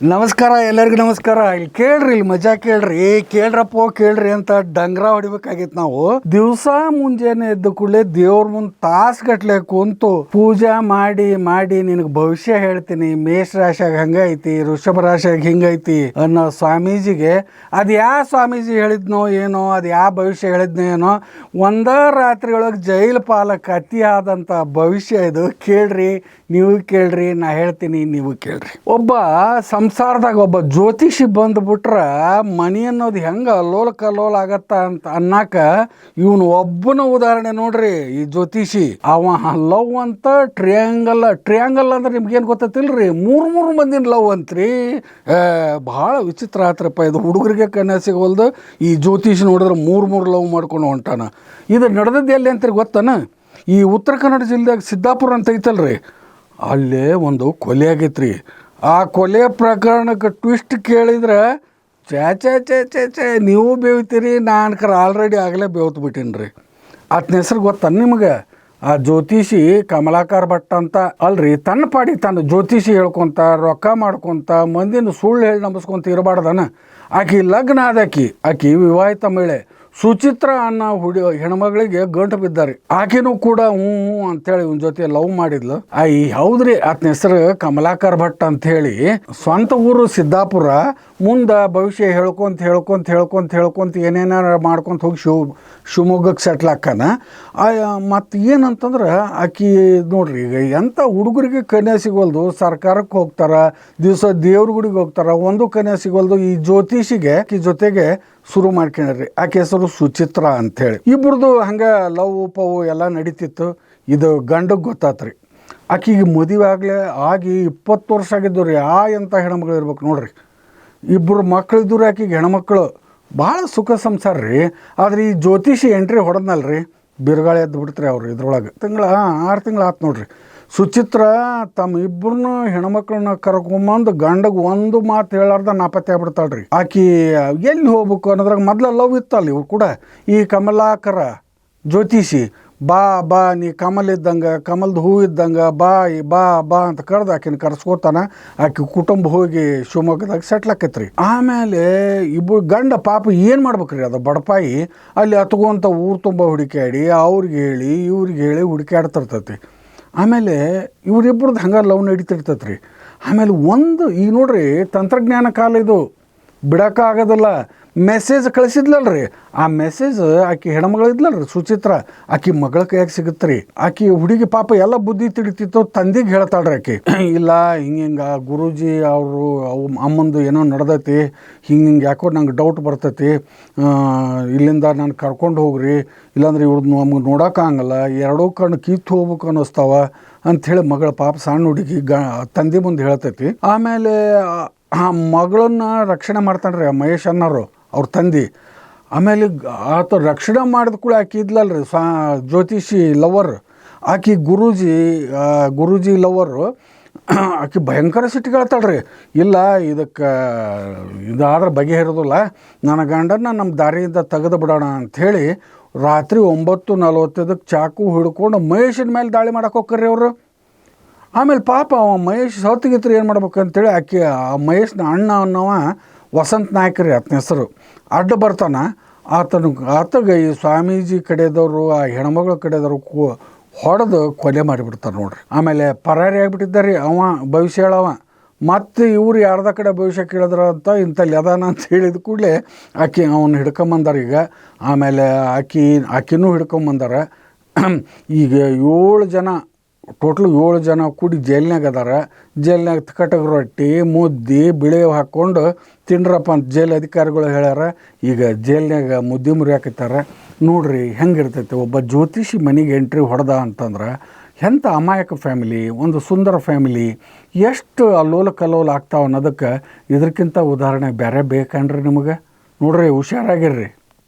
ನಮಸ್ಕಾರ, ಎಲ್ಲರಿಗೂ ನಮಸ್ಕಾರ. ಇಲ್ಲಿ ಕೇಳ್ರಿ, ಇಲ್ಲಿ ಮಜಾ ಕೇಳ್ರಿ. ಏ, ಕೇಳ್ರಪ್ಪ, ಕೇಳ್ರಿ ಅಂತ ಡಂಗ್ರ ಹೊಡಿಬೇಕಾಗಿತ್ತು ನಾವು. ದಿವಸ ಮುಂಜಾನೆ ಎದ್ದ ಕೂಡಲೇ ದೇವ್ರ ಮುಂದ್ ತಾಸ್ ಗಟ್ಲೆ ಕುಂತು ಪೂಜಾ ಮಾಡಿ ಮಾಡಿ ನಿನಗೆ ಭವಿಷ್ಯ ಹೇಳ್ತೀನಿ. ಮೇಷ ರಾಶಿಯಾಗ ಹಂಗೈತಿ ಋಷಭ ರಾಶಿಯಾಗ ಹಿಂಗೈತಿ ಅನ್ನೋ ಸ್ವಾಮೀಜಿಗೆ, ಅದು ಯಾವ ಸ್ವಾಮೀಜಿ ಹೇಳಿದ್ನೋ ಏನೋ, ಅದು ಯಾವ ಭವಿಷ್ಯ ಹೇಳಿದ್ನೋ ಏನೋ, ಒಂದ ರಾತ್ರಿ ಒಳಗೆ ಜೈಲ್ ಪಾಲಕ್ ಅತಿ ಆದಂಥ ಭವಿಷ್ಯ ಇದು. ಕೇಳ್ರಿ, ನೀವು ಕೇಳ್ರಿ, ನಾ ಹೇಳ್ತೀನಿ, ನೀವು ಕೇಳ್ರಿ. ಒಬ್ಬ ಸಂಸಾರದಾಗ ಒಬ್ಬ ಜ್ಯೋತಿಷಿ ಬಂದ್ಬಿಟ್ರ ಮನಿ ಅನ್ನೋದು ಹೆಂಗೆ ಅಲ್ಲೋಲ ಕಲ್ಲೋಲ ಆಗತ್ತ ಅಂತ ಅನ್ನಾಕ ಇವನು ಒಬ್ಬನ ಉದಾಹರಣೆ ನೋಡ್ರಿ ಈ ಜ್ಯೋತಿಷಿ. ಅವ ಲವ್ ಅಂತ ಟ್ರಿಯಾಂಗಲ್ ಟ್ರಿಯಾಂಗಲ್ ಅಂದ್ರೆ ನಿಮ್ಗೇನು ಗೊತ್ತೈತಿಲ್ರಿ ಮೂರು ಮೂರು ಮಂದಿನ ಲವ್ ಅಂತ್ರಿ. ಬಹಳ ವಿಚಿತ್ರ ಆತ್ರಪ್ಪ ಇದು. ಹುಡುಗರಿಗೆ ಕನ್ಯಾ ಸಿಗೋಲ್ದು. ಈ ಜ್ಯೋತಿಷಿ ನೋಡಿದ್ರೆ ಮೂರು ಮೂರು ಲವ್ ಮಾಡ್ಕೊಂಡು ಹೊಂಟಾನ. ಇದು ನಡೆದದ್ದು ಎಲ್ಲಿ ಅಂತ ಗೊತ್ತಾನ? ಈ ಉತ್ತರ ಕನ್ನಡ ಜಿಲ್ಲೆಯಾಗ ಸಿದ್ದಾಪುರ ಅಂತ ಐತಲ್ರಿ. ಅಲ್ಲೇ ಒಂದು ಕೊಲೆ ಆಗೈತ್ರಿ. ಆ ಕೊಲೆ ಪ್ರಕರಣಕ್ಕೆ ಟ್ವಿಸ್ಟ್ ಕೇಳಿದ್ರೆ ಚೇ ಚೇ ಚೇ ಚೇ ಚೇ ನೀವು ಬೇವ್ತೀರಿ, ನಾನು ಕರೆ ಆಲ್ರೆಡಿ ಆಗಲೇ ಬೇವ್ತು ಬಿಟ್ಟೀನಿ ರೀ ಆತನ ಹೆಸ್ರು ಗೊತ್ತ ನಿಮಗೆ? ಆ ಜ್ಯೋತಿಷಿ ಕಮಲಾಕರ್ ಭಟ್ ಅಂತ. ಅಲ್ರಿ, ತನ್ನ ಪಾಡಿ ತನ್ನ ಜ್ಯೋತಿಷಿ ಹೇಳ್ಕೊಂತ, ರೊಕ್ಕ ಮಾಡ್ಕೊಂತ, ಮಂದಿನ ಸುಳ್ಳು ಹೇಳಿ ನಂಬಿಸ್ಕೊಂತ ಇರಬಾರ್ದನ. ಆಕಿ ಲಗ್ನ ಆದಾಕಿ ಆಕಿ ವಿವಾಹಿತ ಮಹಿಳೆ. ಸುಚಿತ್ರ ಅನ್ನೋ ಹುಡಿ, ಹೆಣ್ಮಗಳಿಗೆ ಗಂಟು ಬಿದ್ದಾರೆ. ಆಕೆನೂ ಕೂಡ ಹ್ಞೂ ಹ್ಞೂ ಅಂತೇಳಿ ಇವನ್ ಜೊತೆ ಲವ್ ಮಾಡಿದ್ಲು. ಈ ಹೌದ್ರಿ ಆತನ ಹೆಸರು ಕಮಲಾಕರ್ ಭಟ್ ಅಂತ ಹೇಳಿ ಸ್ವಂತ ಊರು ಸಿದ್ದಾಪುರ, ಮುಂದ ಭವಿಷ್ಯ ಹೇಳ್ಕೊಂತ ಹೇಳ್ಕೊಂತ ಹೇಳ್ಕೊಂತ ಹೇಳ್ಕೊಂತ ಏನೇನಾರ ಮಾಡ್ಕೊಂತ ಹೋಗಿ ಶಿವ ಶಿವಮೊಗ್ಗಕ್ಕೆ ಸೆಟ್ಲ್ ಆಕ್ಕನ. ಮತ್ತು ಏನಂತಂದ್ರೆ ಆಕಿ ನೋಡ್ರಿ, ಈಗ ಎಂಥ ಹುಡುಗರಿಗೆ ಕನ್ಯಾ ಸಿಗೋಲ್ದು, ಸರ್ಕಾರಕ್ಕೆ ಹೋಗ್ತಾರ, ದಿವಸ ದೇವ್ರ ಗುಡಿಗೆ ಹೋಗ್ತಾರ, ಒಂದು ಕನ್ಯಾ ಸಿಗೋಲ್ದು, ಈ ಜ್ಯೋತಿಷಿಗೆ, ಆಕಿ ಜೊತೆಗೆ ಶುರು ಮಾಡ್ಕೊಂಡ್ರಿ. ಆಕೆ ಹೆಸರು ಸುಚಿತ್ರ ಅಂಥೇಳಿ ಇಬ್ಬರದು ಹಂಗೆ ಲವ್ ಪವ್ ಎಲ್ಲ ನಡೀತಿತ್ತು. ಇದು ಗಂಡಗೆ ಗೊತ್ತಾತ್ರಿ. ಆಕೆಗೆ ಮದುವೆ ಆಗಲೇ ಆಗಿ ಇಪ್ಪತ್ತು ವರ್ಷ ಆಗಿದ್ದು ರೀ ಆ ಎಂಥ ಹೆಣ್ಮಗಳು ಇರ್ಬೇಕು ನೋಡ್ರಿ. ಇಬ್ಬರು ಮಕ್ಕಳಿದ್ದು ಆಕಿಗೆ ಹೆಣ್ಮಕ್ಳು. ಭಾಳ ಸುಖ ಸಂಸಾರ ರೀ. ಆದ್ರೆ ಈ ಜ್ಯೋತಿಷಿ ಎಂಟ್ರಿ ಹೊಡೆದ್ನಲ್ರಿ. ಬಿರುಗಾಳಿ ಎದ್ದು ಬಿಡ್ತಾರೆ ಅವ್ರು ಇದ್ರೊಳಗೆ. ತಿಂಗಳ ಆರು ತಿಂಗಳು ಆತು ನೋಡ್ರಿ. ಸುಚಿತ್ರ ತಮ್ಮ ಇಬ್ಬರನ್ನ ಹೆಣ್ಮಕ್ಳನ್ನ ಕರ್ಕೊಂಬಂದು ಗಂಡಗೆ ಒಂದು ಮಾತು ಹೇಳಾರ್ದ ನಾಪತ್ತೆ ಆಗ್ಬಿಡ್ತಾಳ್ರಿ. ಆಕಿ ಎಲ್ಲಿ ಹೋಗ್ಬೇಕು ಅನ್ನೋದ್ರಾಗ ಮೊದ್ಲ ಲವ್ ಇತ್ತಲ್ಲ ಇವ್ರು ಕೂಡ? ಈ ಕಮಲಾಕರ ಜ್ಯೋತಿಷಿ, ಬಾ ಬಾ, ನೀ ಕಮಲ್ ಇದ್ದಂಗೆ, ಕಮಲ್ದು ಹೂ ಇದ್ದಂಗೆ, ಬಾ ಬಾ ಬಾ ಅಂತ ಕರೆದು ಆಕಿನ ಕರ್ಸ್ಕೋತಾನ. ಆಕಿ ಕುಟುಂಬ ಹೋಗಿ ಶಿವಮೊಗ್ಗದಾಗ ಸೆಟ್ಲ್ ಆಕೈತ್ರಿ. ಆಮೇಲೆ ಇಬ್ಬರು ಗಂಡ ಪಾಪ ಏನು ಮಾಡ್ಬೇಕ್ರಿ ಅದು ಬಡಪಾಯಿ? ಅಲ್ಲಿ ಹತ್ಕೊಂತ ಊರು ತುಂಬ ಹುಡುಕಾಡಿ ಅವ್ರಿಗೆ ಹೇಳಿ, ಇವ್ರಿಗೆ ಹೇಳಿ ಹುಡುಕ್ಯಾಡ್ತಿರ್ತೈತಿ. ಆಮೇಲೆ ಇವರಿಬ್ಬರದ್ದು ಹಂಗೆ ಲವ್ ನಡೀತಿರ್ತೈತೆ ಆಮೇಲೆ ಒಂದು ಈಗ ನೋಡ್ರಿ ತಂತ್ರಜ್ಞಾನ ಕಾಲ ಇದು. ಬಿಡೋಕ್ಕಾಗೋದಿಲ್ಲ ಮೆಸೇಜ್ ಕಳಿಸಿದ್ಲಲ್ರಿ. ಆ ಮೆಸೇಜ್ ಆಕಿ ಹೆಣ್ಮಗಳಿದ್ಲಲ್ಲ ಇದ್ಲಲ್ರಿ, ಸುಚಿತ್ರ. ಆಕೆ ಮಗಳ ಕೈಯಾಗ ಸಿಗುತ್ತೆ ರೀ ಆಕೆ ಹುಡುಗಿ ಪಾಪ ಎಲ್ಲ ಬುದ್ಧಿ ತಿಳಿತಿತ್ತು, ತಂದೆಗೆ ಹೇಳ್ತಾಳ್ರಿ ಆಕೆ. ಇಲ್ಲ, ಹಿಂಗೆ ಹಿಂಗೆ, ಗುರೂಜಿ ಅವರು, ಅವು ಅಮ್ಮಂದು ಏನೋ ನಡೆದೈತಿ, ಹಿಂಗೆ ಹಿಂಗೆ ಯಾಕೋ ನಂಗೆ ಡೌಟ್ ಬರ್ತೈತಿ. ಇಲ್ಲಿಂದ ನಾನು ಕರ್ಕೊಂಡು ಹೋಗ್ರಿ. ಇಲ್ಲಾಂದ್ರೆ ಇವ್ರದ್ದು ನಮ್ಗೆ ನೋಡೋಕ್ಕಾಗಲ್ಲ ಎರಡೂ ಕಣ್ಣು ಕಿತ್ತು ಹೋಗ್ಬೇಕು ಅನ್ನಿಸ್ತಾವ. ಅಂಥೇಳಿ ಮಗಳ ಪಾಪ ಸಣ್ಣ ಹುಡುಗಿ ಗ, ತಂದೆ ಮುಂದೆ ಹೇಳ್ತೈತಿ. ಆಮೇಲೆ, ಆ- ಮಗಳನ್ನ ರಕ್ಷಣೆ ಮಾಡ್ತಾನ್ರಿ ಆ ಮಹೇಶ್ ಅನ್ನೋರು, ಅವ್ರ ತಂದೆ. ಆಮೇಲೆ ಆತ ರಕ್ಷಣೆ ಮಾಡಿದ ಕೂಡ ಆಕಿ ಇದ್ಲಲ್ರಿ ಸಾ ಜ್ಯೋತಿಷಿ ಲವರ್. ಆಕೆ ಗುರೂಜಿ ಗುರೂಜಿ ಲವರು ಆಕಿ ಭಯಂಕರ ಸಿಟ್ಟಿಗೆ ಇಲ್ಲ, ಇದಕ್ಕೆ, ಇದಾದ್ರೆ ಬಗೆಹರಿದಿಲ್ಲ ನನ್ನ ಗಂಡನ ನಮ್ಮ ದಾರಿಯಿಂದ ತೆಗೆದು ಬಿಡೋಣ ಅಂಥೇಳಿ ರಾತ್ರಿ ಒಂಬತ್ತು ನಲವತ್ತೈದಕ್ಕೆ ಚಾಕು ಹಿಡ್ಕೊಂಡು ಮಹೇಶನ ಮೇಲೆ ದಾಳಿ ಮಾಡಕ್ಕೆ ಹೋಗ್ರಿ ಅವರು. ಆಮೇಲೆ ಪಾಪ ಅವ ಮಹೇಶ್ ಸೌತಿಗಿತ್ರ ಏನು ಮಾಡ್ಬೇಕು ಅಂತೇಳಿ ಆಕೆ, ಆ ಮಹೇಶ್ನ ಅಣ್ಣ ಅನ್ನೋವ ವಸಂತ ನಾಯ್ಕ ರೀ ಆತನ ಹೆಸರು. ಅಡ್ಡ ಬರ್ತಾನ. ಆತನ, ಆತಗೆ ಈ ಸ್ವಾಮೀಜಿ ಕಡೆದವರು, ಆ ಹೆಣ್ಮಗಳ ಕಡೆದವರು ಕೂ ಹೊಡೆದು ಕೊಲೆ ಮಾಡಿಬಿಡ್ತಾರೆ ನೋಡ್ರಿ. ಆಮೇಲೆ ಪರಾರಿ ಆಗಿಬಿಟ್ಟಿದ್ದಾರೆ ಅವ ಭವಿಷ್ಯ ಹೇಳವ ಮತ್ತು ಇವ್ರು ಯಾರ್ದ ಕಡೆ ಭವಿಷ್ಯ ಕೇಳಿದ್ರು ಅಂತ ಇಂಥಲ್ಲಿ ಅದಾನ ಅಂತ ಹೇಳಿದ ಕೂಡಲೇ ಆಕಿ ಅವನು ಹಿಡ್ಕೊಂಬಂದಾರ ಈಗ. ಆಮೇಲೆ ಆಕಿ, ಆಕಿನೂ ಹಿಡ್ಕೊಂಬಂದಾರ. ಈಗ ಏಳು ಜನ, ಟೋಟಲ್ ಏಳು ಜನ ಕೂಡಿ ಜೈಲ್ನಾಗ ಅದಾರ. ಜೈಲ್ನಾಗ ಕಟಗ ರೊಟ್ಟಿ, ಮುದ್ದಿ ಬಿಳಿ ಹಾಕ್ಕೊಂಡು ತಿಂಡ್ರಪ್ಪ ಅಂತ ಜೈಲ್ ಅಧಿಕಾರಿಗಳು ಹೇಳ್ಯಾರ. ಈಗ ಜೈಲ್ನಾಗ ಮುದ್ದಿ ಮುರಿಯಾಕತ್ತಾರ ನೋಡ್ರಿ ಹೆಂಗಿರ್ತೈತೆ, ಒಬ್ಬ ಜ್ಯೋತಿಷಿ ಮನೆಗೆ ಎಂಟ್ರಿ ಹೊಡೆದ ಅಂತಂದ್ರೆ, ಎಂಥ ಅಮಾಯಕ ಫ್ಯಾಮಿಲಿ ಒಂದು ಸುಂದರ ಫ್ಯಾಮಿಲಿ ಎಷ್ಟು ಅಲ್ಲೋಲ ಕಲ್ಲೋಲ ಆಗ್ತಾವೆ ಅನ್ನೋದಕ್ಕೆ ಇದಕ್ಕಿಂತ ಉದಾಹರಣೆ ಬೇರೆ ಬೇಕನ್ರಿ ನಿಮಗೆ? ನೋಡ್ರಿ, ಹುಷಾರಾಗಿರ್ರಿ.